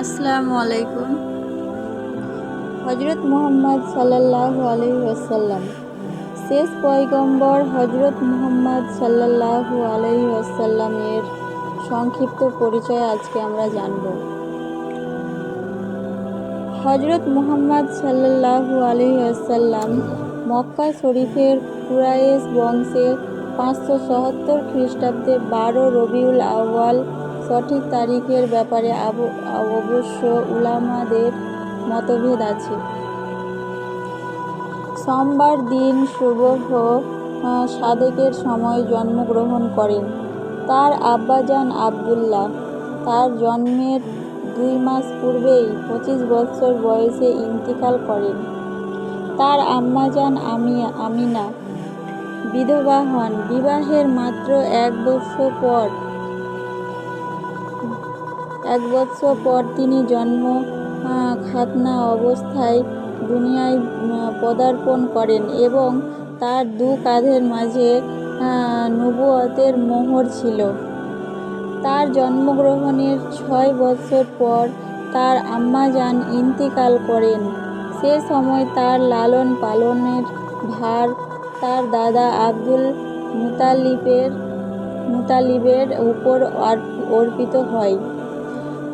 আসসালামু আলাইকুম। হজরত মোহাম্মদ ওয়াসাল্লাম। শেষ পয়গম্বর হজরত মোহাম্মদ আলাইহি ওয়াসাল্লামের সংক্ষিপ্ত পরিচয় আজকে আমরা জানব। হজরত মোহাম্মদ সাল্লাল্লাহু আলাইহি ওয়াসাল্লাম মক্কা শরীফের কুরাইশ বংশে পাঁচশো সত্তর খ্রিস্টাব্দে বারো রবিউল আউয়াল সঠিক তারিখের ব্যাপারে অবশ্য উলামাদের মতভেদ আছে। সোমবার দিন শুভ সাদেকের সময় জন্মগ্রহণ করেন। তার আব্বাজান আবদুল্লাহ। তার জন্মের দুই মাস পূর্বেই পঁচিশ বছর বয়সে ইন্তিকাল করেন। তার আম্মাজান আমি আমিনা। বিধবা হন। বিবাহের মাত্র এক বছর পর এক বছর পর তিনি জন্ম খাতনা অবস্থায় দুনিয়ায় পদার্পণ করেন এবং তার দু কাঁধের মাঝে নবুয়তের মোহর ছিল। তার জন্মগ্রহণের ছয় বছর পর তার আম্মাজান ইন্তিকাল করেন। সে সময় তার লালন পালনের ভার তার দাদা আব্দুল মুতালিবের মুতালিবের উপর অর্পিত হয়।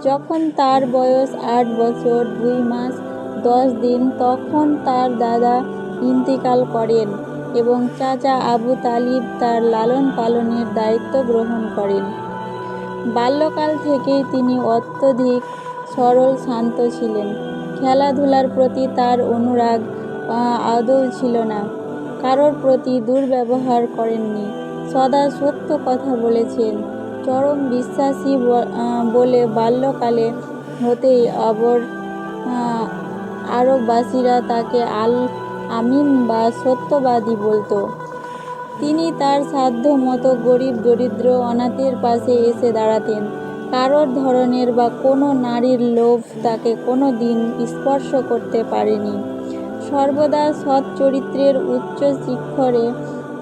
যখন তার বয়স আট বছর দুই মাস দশ দিন, তখন তার দাদা ইন্তিকাল করেন এবং চাচা আবু তালিব তার লালন পালনের দায়িত্ব গ্রহণ করেন। বাল্যকাল থেকেই তিনি অত্যধিক সরল, শান্ত ছিলেন। খেলাধুলার প্রতি তার অনুরাগ আদৌ ছিল না। কারোর প্রতি দুর্ব্যবহার করেননি। সদা সত্য কথা বলেছেন। চরম বিশ্বাসী বলে বাল্যকালে হতেই অবর আরববাসীরা তাকে আল আমিন বা সত্যবাদী বলতো। তিনি তার সাধ্য মতো গরিব দরিদ্র অনাথের পাশে এসে দাঁড়াতেন। কারোর ধরনের বা কোনো নারীর লোভ তাকে কোনো দিন স্পর্শ করতে পারেনি। সর্বদা সৎ চরিত্রের উচ্চ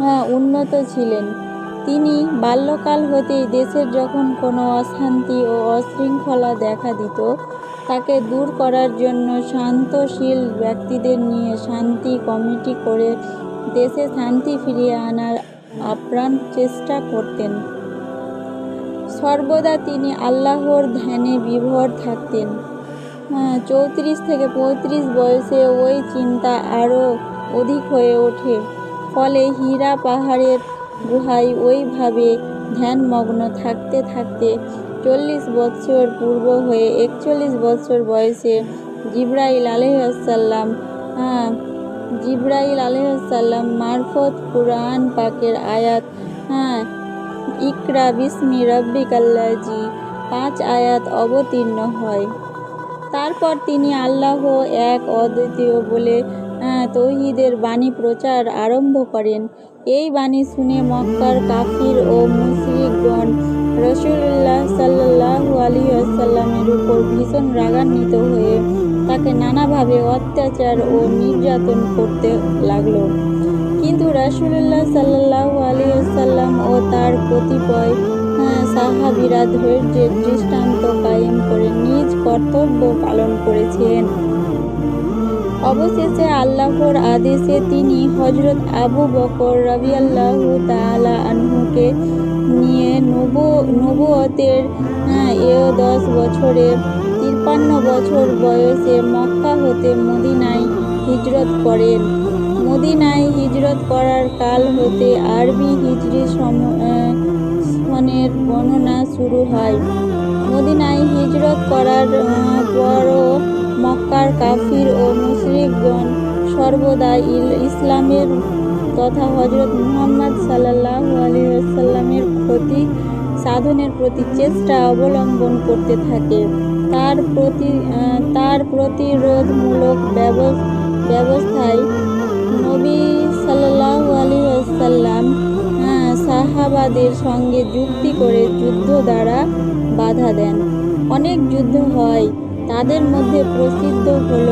আহ, উন্নত ছিলেন। তিনি বাল্যকাল হতেই দেশের যখন কোনো অশান্তি ও অশৃঙ্খলা দেখা দিত, তাকে দূর করার জন্য শান্তশীল ব্যক্তিদের নিয়ে শান্তি কমিটি করে দেশে শান্তি ফিরিয়ে আনার আপ্রাণ চেষ্টা করতেন। সর্বদা তিনি আল্লাহর ধ্যানে বিভোর থাকতেন। চৌত্রিশ থেকে পঁয়ত্রিশ বয়সে ওই চিন্তা আরও অধিক হয়ে ওঠে। ফলে হীরা পাহাড়ের গুহায় ওইভাবে ধ্যানমগ্ন থাকতে থাকতে চল্লিশ বছর পূর্ব হয়ে একচল্লিশ বছর বয়সে জিব্রাইল আলহাসাল্লাম জিব্রাইল আলহাসাল্লাম মারফত কুরআন পাকের আয়াত হ্যাঁ ইকরা বিস্মি রব্বিকাল্লাজি পাঁচ আয়াত অবতীর্ণ হয়। তারপর তিনি আল্লাহ এক অদ্বিতীয় বলে তৌহিদের বাণী প্রচার আরম্ভ করেন। এই বাণী শুনে মক্কার কাফির ও মুশরিকগণ রসুল্লাহ সাল্লাহু আলী আসাল্লামের উপর ভীষণ রাগান্বিত হয়ে তাকে নানাভাবে অত্যাচার ও নির্যাতন করতে লাগল। কিন্তু রাসুলুল্লাহ সাল্লাহ আলী আসাল্লাম ও তার কতিপয় সাহাবিরা ধৈর্যের দৃষ্টান্ত কায়েম করে নিজ কর্তব্য পালন করেছেন। অবশেষে আল্লাহর আদেশে তিনি হজরত আবু বকর রাবিয়াল্লাহু তালা আনহুকে নিয়ে নবু নবুয়তের হ্যাঁ, এও দশ বছরে তিপ্পান্ন বছর বয়সে মক্কা হতে মদিনায় হিজরত করেন। মদিনায় হিজরত করার কাল হতে আরবি হিজরি সম- গণনা শুরু হয়। মদিনায় হিজরত করার পরও মক্কার কাফির ও মুশরিকগণ সর্বদা ইসলামের তথা হজরত মুহাম্মদ সাল্লাল্লাহু আলাইহি ওয়াসাল্লামের ক্ষতি সাধনের প্রতি চেষ্টা অবলম্বন করতে থাকে। তার প্রতি তার প্রতিরোধমূলক ব্যব- ব্যবস্থায় নবী ওয়াসাল্লাম আহ, সাহাবাদের সঙ্গে যুক্তি করে যুদ্ধ দ্বারা বাধা দেন। অনেক যুদ্ধ হয় তাদের মধ্যে প্রসিদ্ধ হল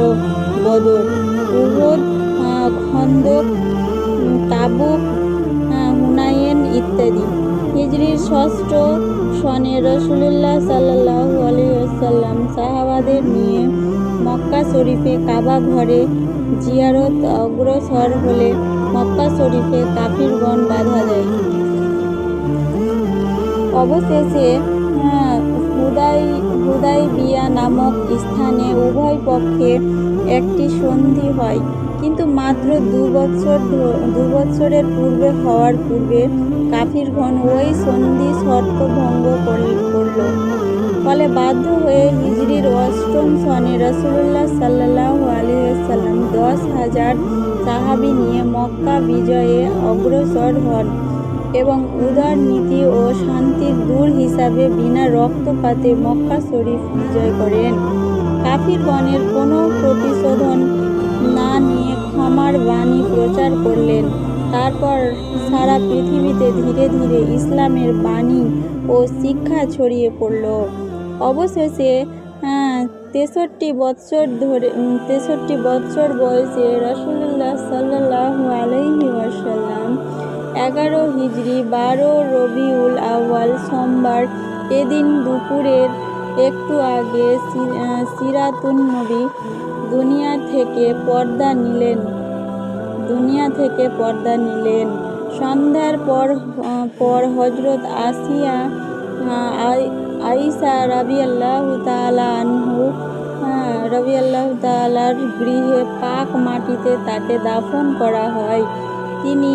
বদর উহুদ খন্দক তাবুক আহ, হুনাইন ইত্যাদি। হিজরির ষষ্ঠ সনে রসুলুল্লাহ সাল্লাহ নিয়ে মক্কা শরীফে কাবা ঘরে জিয়ারত অগ্রসর হলে মক্কা শরীফে কাফিরগণ বাধা দেয়। অবশেষে হুদাই হুদাই বিয়া নামক স্থানে উভয় পক্ষে একটি সন্ধি হয় কিন্তু মাত্র দু বছর দু বছরের পূর্বে হওয়ার পূর্বে কাফিরগণ ওই সন্ধি শর্ত ভঙ্গ করল। ফলে বাধ্য হয়ে হিজরির অষ্টম সনে রসুল্লাহ সাল্লাহ আলহাম দশ হাজার সাহাবি নিয়ে মক্কা বিজয়ে অগ্রসর হন এবং উদার নীতি ও শান্তির দূর হিসাবে বিনা রক্তপাতে মক্কা শরীফ বিজয় করেন। কাফিরগণের কোনো প্রতিশোধন না নিয়ে ক্ষমার বাণী প্রচার করলেন। তারপর সারা পৃথিবীতে ধীরে ধীরে ইসলামের বাণী ও শিক্ষা ছড়িয়ে পড়ল। অবশেষে তেষট্টি বৎসর ধরে তেষট্টি বৎসর বয়সে রসুল্লাহ সাল্লাহ আলহি ওয়াসাল্লাম এগারো হিজড়ি বারো রবিউল আউয়াল সোমবার এদিন দুপুরের একটু আগে সিরাতুন নবী দুনিয়া থেকে পর্দা নিলেন। দুনিয়া থেকে পর্দা নিলেন। সন্ধ্যার পর পর হজরত আসিয়া আইসা রবি আল্লাহ তালা আনহু রবি আল্লাহ তালার গৃহে পাক মাটিতে তাকে দাফন করা হয়। তিনি